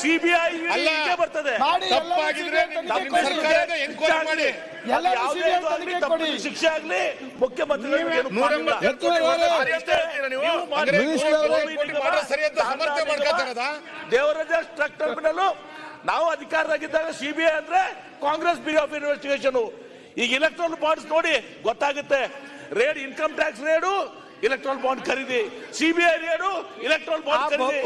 CBI ಅಲ್ಲ. ಬರ್ತದೆ. ತಪ್ಪಾಗಿದ್ರೆ. ಸರ್ಕಾರದ ಎನ್ಕ್ವೈರಿ ಮಾಡಿ. ಯಾವುದೇ ಆಗ್ಲಿ, ಶಿಕ್ಷೆ ಆಗಲಿ ಮುಖ್ಯಮಂತ್ರಿ ದೇವರಾಜ ಟ್ರಕ್ ಟರ್ಮಿನಲ್ ನಾವು ಅಧಿಕಾರದಾಗಿದ್ದಾಗ ಸಿಬಿಐ ಅಂದ್ರೆ ಕಾಂಗ್ರೆಸ್ ಬ್ಯೂರೋ ಆಫ್ ಇನ್ವೆಸ್ಟಿಗೇಷನ್ ಈಗ ಇಲೆಕ್ಟ್ರಾನಿಕ್ ಪಾರ್ಟ್ಸ್ ನೋಡಿ ಗೊತ್ತಾಗುತ್ತೆ. Raid income tax raid electoral bond ಖರೀದಿ. ಸಿಬಿಐ ರೇಡು ಎಲೆಕ್ಟ್ರಾಲ್ ಬಾಂಡ್ ಖರೀದಿ.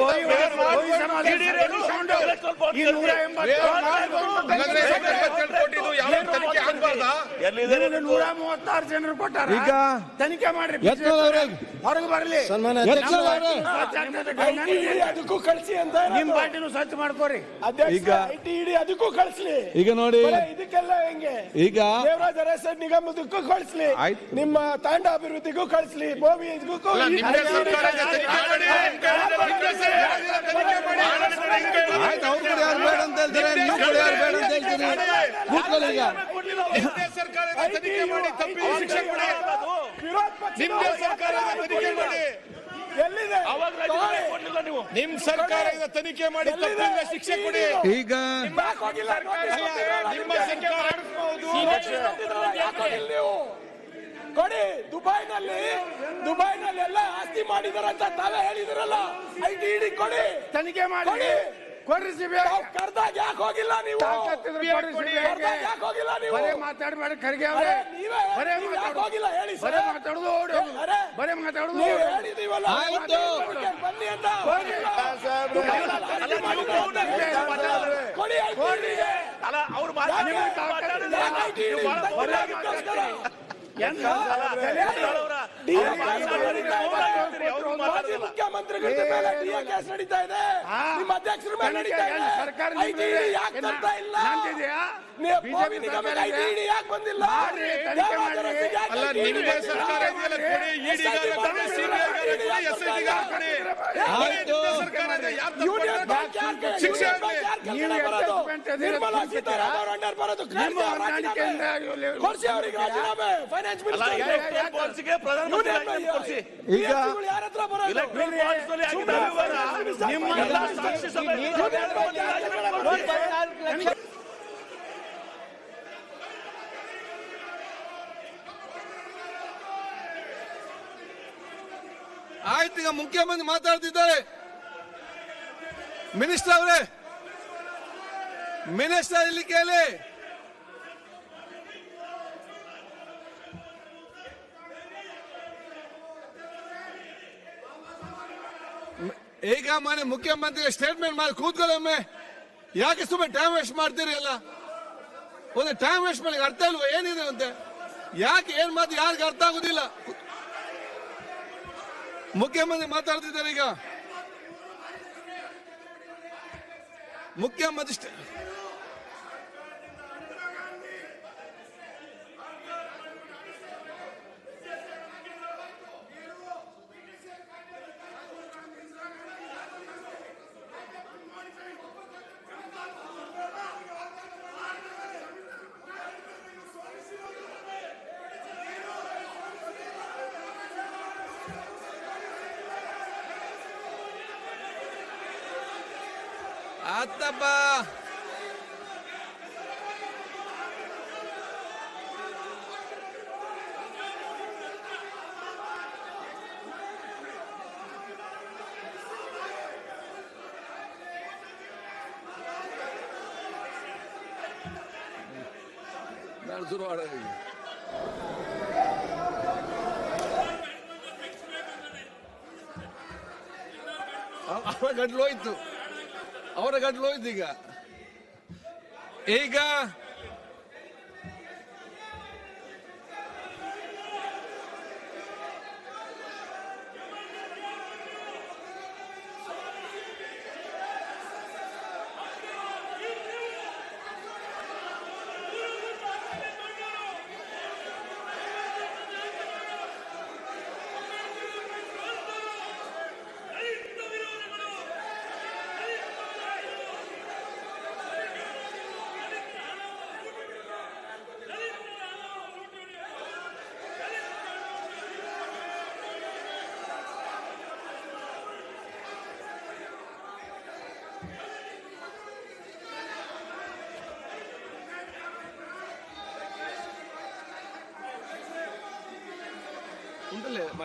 ಆಗ್ಬಾರ್ದಾ? ಎಲ್ಲಿದೆ ನೂರ ಮೂವತ್ತಾರು ಜನರು ಕೊಟ್ಟಾರ? ಈಗ ತನಿಖೆ ಮಾಡ್ರಿ ಹೊರಗೆ ಬರಲಿ. ಅದಕ್ಕೂ ಕಳಿಸಿ ಅಂತ ನಿಮ್ ಪಾರ್ಟಿನೂ ಸ್ವಚ್ಛ ಮಾಡ್ಕೋರಿ. ಈಗ ಇಡಿ ಅದಕ್ಕೂ ಕಳಿಸ್ಲಿ. ಈಗ ನೋಡಿ. ಇದಕ್ಕೆಲ್ಲ ಹೆಂಗೆ? ಈಗ ದೇವರಾಜ ಅರಸ ನಿಗಮದಕ್ಕೂ ಕಳಿಸ್ಲಿ. ನಿಮ್ಮ ತಾಂಡ ಅಭಿವೃದ್ಧಿಗೂ ಕಳಿಸ್ಲಿ ನಿಮ್ ಸರ್ಕಾರ ಇದೆ, ತನಿಖೆ ಮಾಡಿ ಶಿಕ್ಷೆ ಕೊಡಿ ಈಗ ನಿಮ್ಮ ಸರ್ಕಾರ ಕೊಡಿ ದುಬೈನಲ್ಲಿ ದುಬೈನಲ್ಲಿ ಎಲ್ಲ ಆಸ್ತಿ ಮಾಡಿದಾರಂತ ತಾವೇ ಹೇಳಿದಿರಲ್ಲ. ಐ ಟಿ ಇಡಿ ಕೊಡಿ. ತನಿಖೆ ಮಾಡಿ. ಕೊಡ್ರಿ ಸಿಬಿಐ ಕರ್ದಾಗ ಯಾಕೆ ಹೋಗಿಲ್ಲ ನೀವು? ಯಾಕೆ ಹೋಗಿಲ್ಲ ನೀವು? ಮಾತಾಡ್ಬೇಡ ಖರ್ಗೆ ಅವರೇ. ಬರೇ ನೀವ್ ಯಾಕ್ ಹೋಗಿಲ್ಲ ಹೇಳಿ ಸರ್. ಬರೇ ಮಾತಾಡುದು ಓಡಿ. ಬರೇ ಮಾತಾಡುದು ನೀವು ಹೇಳಿದೀವಲ್ಲ? ಆಯ್ತು. ಬನ್ನಿ ಅಂತ. ಕೊಡಿ. ಅಲ್ಲ ಅವ್ರು? ಮಾತಾಡಿದ್ರೆ ಮುಖ್ಯಮಂತ್ರಿಗಳ ಮೇಲೆ ಡಿಎ ಕೇಸ್ ನಡೀತಾ ಇದೆ ನಿಮ್ಮ ಅಧ್ಯಕ್ಷರ ಮೇಲೆ ನಡೀತಾ ಇದೆ ಸರ್ಕಾರ ಯಾಕೆ ಇಲ್ಲ ಬಂದಿಲ್ಲ ಅಲ್ಲ ITD ಸರ್ಕಾರ ಇದೆಯಲ್ಲ ಕೊಡಿ ಇಡಿಗಾರ ಕೊಡಿ ಸಿಬಿಐ ಕೊಡಿ ಎಸ್ ಕೊಡಿ ಆಯ್ತು. ಯೂನಿಯನ್? ಬ್ಯಾಂಕ್ ಶಿಕ್ಷೆ ನೀವು ನಿರ್ಮಲಾ ಸೀತಾರಾಮನ್ ಅಂಡರ್ ಬರೋದು. ಕೊಡ್ಸಿ ಅವ್ರಿಗೆ ರಾಜೀನಾಮೆ. ಫೈನಾನ್ಸ್ ಕೊಡ್ಸಿ ಈಗ ಯಾರ ಹತ್ರ ಬರೋದು? ನಿಮ್ಮ ಎಲ್ಲ ಸಾಕ್ಷಿ ಆಯ್ತು ಈಗ ಮುಖ್ಯಮಂತ್ರಿ ಮಾತಾಡ್ತಿದ್ದಾರೆ. ಮಿನಿಸ್ಟರ್ ಅವರೇ ಮಿನಿಸ್ಟರ್ ಇಲ್ಲಿ ಕೇಳಿ. ಈಗ ಮನೆ ಮುಖ್ಯಮಂತ್ರಿ ಸ್ಟೇಟ್ಮೆಂಟ್ ಮಾಡಿ ಕೂತ್ಕೊಳ್ಳೊಮ್ಮೆ ಯಾಕೆ ಸುಮ್ಮನೆ ಟೈಮ್ ವೇಸ್ಟ್ ಮಾಡ್ತೀರಿ ಎಲ್ಲ? ಒಂದು ಟೈಮ್ ವೇಸ್ಟ್ ಮಾಡಿ ಅರ್ಥ ಇಲ್ವಾ? ಏನಿದೆ ಅಂತೆ? ಯಾಕೆ ಏನ್ ಮಾತು ಯಾರಿಗೂ ಅರ್ಥ ಆಗುದಿಲ್ಲ? ಮುಖ್ಯಮಂತ್ರಿ ಮಾತಾಡ್ತಿದ್ದಾರೆ ಈಗ. ಮುಖ್ಯಮಂತ್ರಿ ಸ್ಟ- ಆತಪ್ಪ ಶುರು ಗಂಟ್ಲು ಹೋಯ್ತು. ಅವರ ಗಂಟಲು ಹೋಯ್ತು ಈಗ. ಈಗ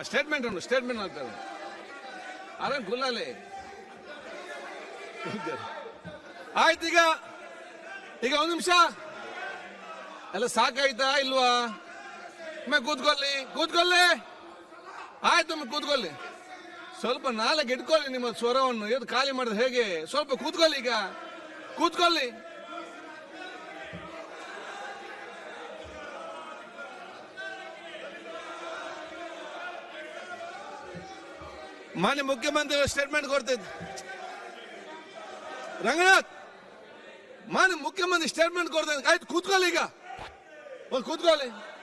ಸ್ಟೇಟ್ಮೆಂಟ್ ಉಂಟು ಸ್ಟೇಟ್ಮೆಂಟ್ ಅಂತಾರೆ ಆರಾಮ್ ಗುಲ್ಲಾಲೆ ಆಯ್ತು ಈಗ ಈಗ ಒಂದು ನಿಮಿಷ. ಎಲ್ಲ ಸಾಕಾಯ್ತಾ ಇಲ್ವಾ? ಒಮ್ಮೆ ಕೂತ್ಕೊಳ್ಳಿ ಕೂತ್ಕೊಳ್ಳಿ. ಆಯ್ತು ಕೂತ್ಕೊಳ್ಳಿ. ಸ್ವಲ್ಪ ನಾಲ್ಕು ಇಟ್ಕೊಳ್ಳಿ ನಿಮ್ಮ ಸ್ವರವನ್ನು ಇವತ್ತು ಖಾಲಿ ಮಾಡಿದ್ರೆ ಹೇಗೆ? ಸ್ವಲ್ಪ ಕೂತ್ಕೊಳ್ಳಿ ಈಗ. ಕೂತ್ಕೊಳ್ಳಿ. ಮಾನ್ಯ ಮುಖ್ಯಮಂತ್ರಿಗಳ ಸ್ಟೇಟ್ಮೆಂಟ್ ಕೊಡ್ತಿದ್ದೆ. ರಂಗನಾಥ್ ಮಾನ್ಯ ಮುಖ್ಯಮಂತ್ರಿ ಸ್ಟೇಟ್ಮೆಂಟ್ ಕೊಡ್ತೇನೆ ಆಯ್ತು ಕೂತ್ಕೊಳ್ಳಿ ಈಗ. ಕೂತ್ಕೊಳ್ಳಿ.